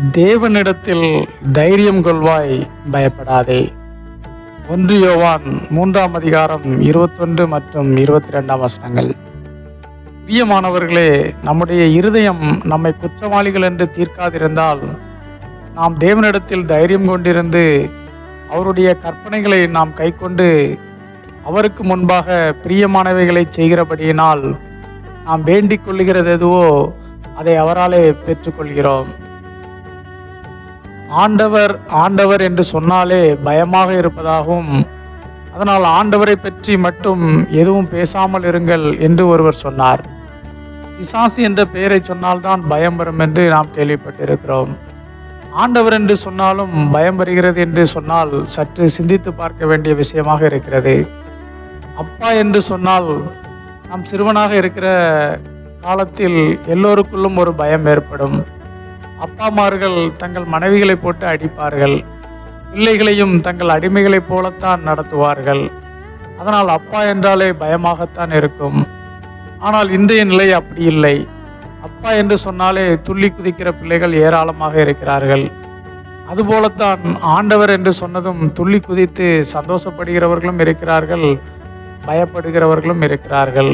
தேவனிடத்தில் தைரியம் கொள்வாய் பயப்படாதே. ஒன்று யோவான் மூன்றாம் அதிகாரம் இருபத்தொன்று மற்றும் இருபத்தி ரெண்டாம் வசனங்கள். பிரியமானவர்களே நம்முடைய இருதயம் நம்மை குற்றவாளிகள் என்று தீர்க்காதிருந்தால் நாம் தேவனிடத்தில் தைரியம் கொண்டிருந்து அவருடைய கற்பனைகளை நாம் கைக்கொண்டு அவருக்கு முன்பாக பிரியமானவைகளை செய்கிறபடியினால் நாம் வேண்டிக் கொள்ளுகிறது எதுவோ அதை அவராலே பெற்றுக்கொள்கிறோம். ஆண்டவர் ஆண்டவர் என்று சொன்னாலே பயமாக இருப்பதாகவும் அதனால் ஆண்டவரை பற்றி மட்டும் எதுவும் பேசாமல் இருங்கள் என்று ஒருவர் சொன்னார். பிசாசு என்ற பெயரை சொன்னால்தான் பயம் வரும் என்று நாம் கேள்விப்பட்டிருக்கிறோம். ஆண்டவர் என்று சொன்னாலும் பயம் வருகிறது என்று சொன்னால் சற்று சிந்தித்து பார்க்க வேண்டிய விஷயமாக இருக்கிறது. அப்பா என்று சொன்னால் நாம் சிறுவனாக இருக்கிற காலத்தில் எல்லோருக்குள்ளும் ஒரு பயம் ஏற்படும். அப்பாமார்கள் தங்கள் மனைவிகளை போட்டு அடிப்பார்கள். பிள்ளைகளையும் தங்கள் அடிமைகளைப் போலத்தான் நடத்துவார்கள். அதனால் அப்பா என்றாலே பயமாகத்தான் இருக்கும். ஆனால் இன்றைய நிலை அப்படி இல்லை. அப்பா என்று சொன்னாலே துள்ளி குதிக்கிற பிள்ளைகள் ஏராளமாக இருக்கிறார்கள். அதுபோலத்தான் ஆண்டவர் என்று சொன்னதும் துள்ளி குதித்து சந்தோஷப்படுகிறவர்களும் இருக்கிறார்கள் பயப்படுகிறவர்களும் இருக்கிறார்கள்.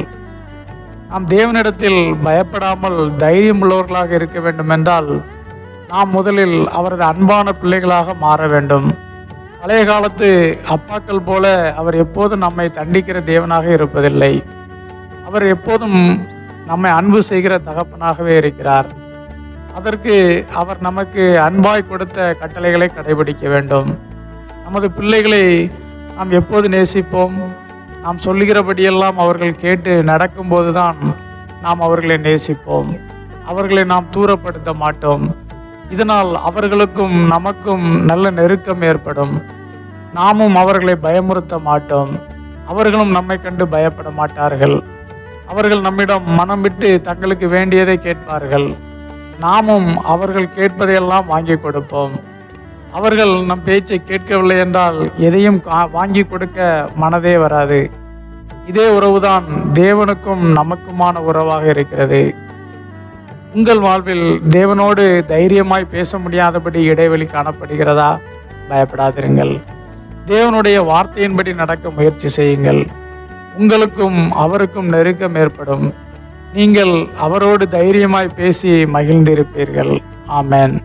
நாம் தேவனிடத்தில் பயப்படாமல் தைரியம் உள்ளவர்களாக இருக்க வேண்டுமென்றால் நாம் முதலில் அவரது அன்பான பிள்ளைகளாக மாற வேண்டும். பழைய காலத்து அப்பாக்கள் போல அவர் எப்போதும் நம்மை தண்டிக்கிற தேவனாக இருப்பதில்லை. அவர் எப்போதும் நம்மை அன்பு செய்கிற தகப்பனாகவே இருக்கிறார். அதற்கு அவர் நமக்கு அன்பாய் கொடுத்த கட்டளைகளை கடைபிடிக்க வேண்டும். நமது பிள்ளைகளை நாம் எப்போது நேசிப்போம்? நாம் சொல்லுகிறபடியெல்லாம் அவர்கள் கேட்டு நடக்கும்போது தான் நாம் அவர்களை நேசிப்போம். அவர்களை நாம் தூரப்படுத்த மாட்டோம். இதனால் அவர்களுக்கும் நமக்கும் நல்ல நெருக்கம் ஏற்படும். நாமும் அவர்களை பயமுறுத்த மாட்டோம். அவர்களும் நம்மை கண்டு பயப்பட மாட்டார்கள். அவர்கள் நம்மிடம் மனம் விட்டு தங்களுக்கு வேண்டியதை கேட்பார்கள். நாமும் அவர்கள் கேட்பதையெல்லாம் வாங்கி கொடுப்போம். அவர்கள் நம் பேச்சை கேட்கவில்லை என்றால் எதையும் கா- வாங்கி கொடுக்க மனதே வராது. இதே உறவுதான் தேவனுக்கும் நமக்குமான உறவாக இருக்கிறது. உங்கள் வாழ்வில் தேவனோடு தைரியமாய் பேச முடியாதபடி இடைவெளி காணப்படுகிறதா? பயப்படாதிருங்கள். தேவனுடைய வார்த்தையின்படி நடக்க முயற்சி செய்யுங்கள். உங்களுக்கும் அவருக்கும் நெருக்கம் ஏற்படும். நீங்கள் அவரோடு தைரியமாய் பேசி மகிழ்ந்திருப்பீர்கள். ஆமென்.